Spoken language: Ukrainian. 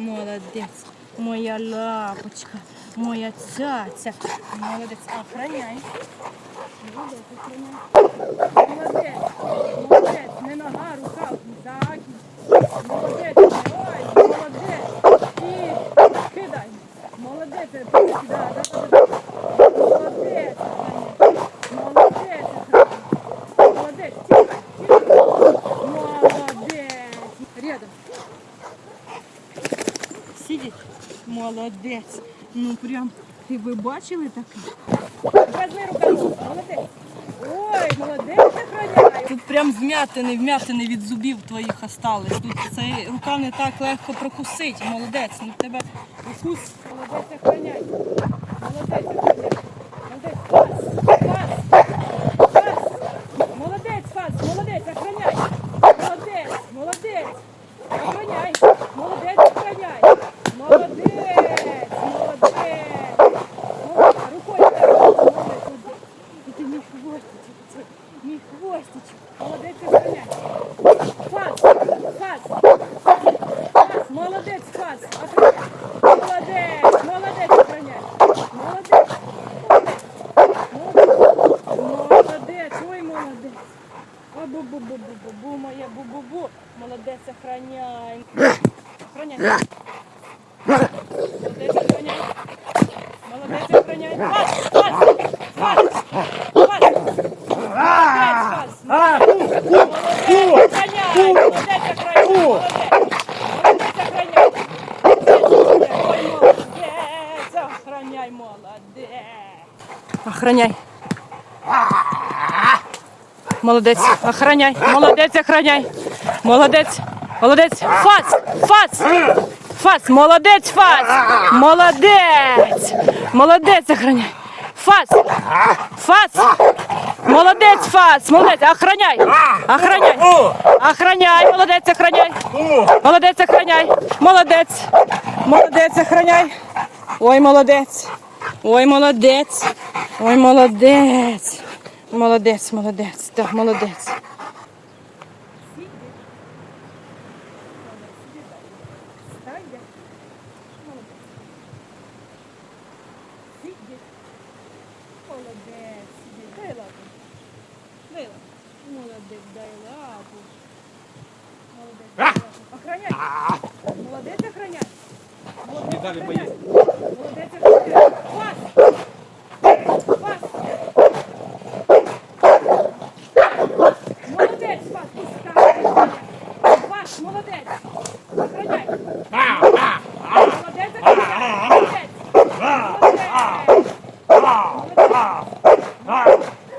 Молодець. Моя лапочка. Моя цяця. Молодець. Охраняй. Молодець, охраняй. Молодець. Молодець. Не нога, рука. Так. Молодець. Ой, молодець. І кидай. Молодець. Да, да, да, да. Молодець. охраняй. Молодець. охраняй. Молодець. Тихо. Тихо. Молодець. Рядом. Сидить? Молодець. Ну прям, ти ви бачили таке? Возьми рукавицю. Молодець. Ой, молодець охороняє. Тут прям вмятини, вмятини від зубів твоїх остались. Тут цей рука не так легко прокусить. Молодець. Ну тебе укус. Молодець охраняй. Молодець. Фас. Фас. Фас. Молодець, Фас. Молодець, охраняй. Молодець. Молодець. Охраняй. Молодець, охраняй. Молодець. Молодець. Молодець. Рукою так. Молодець. І ти мій хвостичок. Це мій хвостичок. Молодець, охраняй. Фас. Фас. Фас. Молодець, Фас. Молодець. Молодець, охраняй. Молодець. Молодець. Молодець. Ой, молодець. О, бу-бу-бу-бу-бу, моя бу-бу-бу. Молодець, охраняй. Охраняй. Молодець, охраняй. Молодець, охраняй. Фас, фас, фас, фас. Молодець, фас. Молодець, охраняй. Молодець, охраняй. Молодець. Молодець, охраняй. Ой, молодець, охраняй, молодець. Охраняй. Молодець, охраняй, молодець, охраняй. Молодець, молодець, фас, фас, фас, молодець, фас, молодець, молодець, охраняй. Фас, фас, молодець, фас, молодець, охраняй, охраняй, охраняй, молодець, охраняй, молодець, охраняй, молодець, молодець, охраняй. Ой, молодець, ой, молодець, ой, молодець. Молодець, молодець, так, молодець. Молодець, дай лапу. Дай лапу. Молодець, дай лапу. Молодець, дай лапу. Охраняй. Молодець, охраняй. Молодець, дали охраняй. Молодець. Пас! Молодець, пускай. Пас, молодець. Охраняй. Молодець, охраняй. Молодець. Молодець.